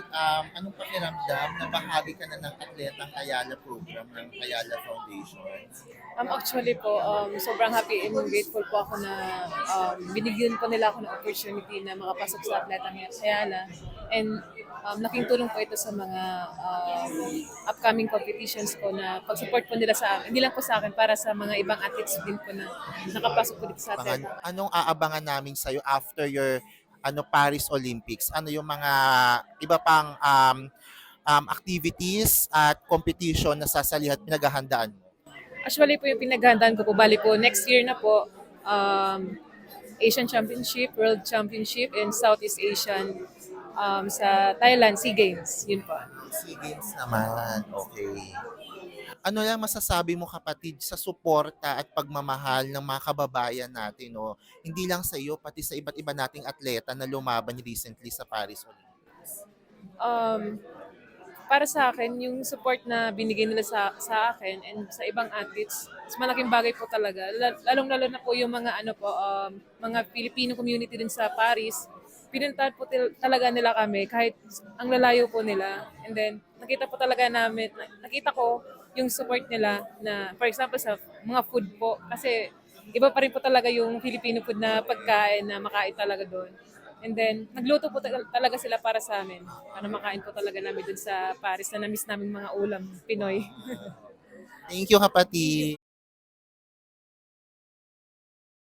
um, anong pakiramdam na bahagi ka na ng atletang Ayala program ng Ayala Foundation? Um, actually po, um, sobrang happy and grateful po ako na um, binigyan po nila ako ng opportunity na makapasok sa Atletang Ayala. And um, laking tulong po ito sa mga um, upcoming competitions ko na pag-support po nila sa akin. Hindi lang po sa akin, para sa mga ibang athletes din po na nakapasok po dito sa Atletang. anong aabangan namin sa'yo after your ano Paris Olympics? Ano yung mga iba pang um, um, activities at competition na sasali at pinaghahandaan mo? Actually po yung pinaghandaan ko po, bali po, next year na po, um, Asian Championship, World Championship, and Southeast Asian um, sa Thailand, SEA Games. Yun po. SEA Games naman. Okay. Ano lang masasabi mo kapatid sa suporta at pagmamahal ng mga kababayan natin, no? Hindi lang sa iyo, pati sa iba't iba nating atleta na lumaban recently sa Paris Olympics. Um, para sa akin, yung support na binigay nila sa, sa akin and sa ibang athletes, mas malaking bagay po talaga. Lal- Lalong-lalo na po yung mga ano po, um, mga Filipino community din sa Paris. Pinuntahan po talaga nila kami kahit ang lalayo po nila. And then, nakita po talaga namin, na- nakita ko yung support nila na, for example, sa mga food po. Kasi iba pa rin po talaga yung Filipino food na pagkain na makain talaga doon. And then, nagluto po tal- talaga sila para sa amin. Para makain po talaga namin dun sa Paris na na-miss namin mga ulam Pinoy. Thank you kapatid.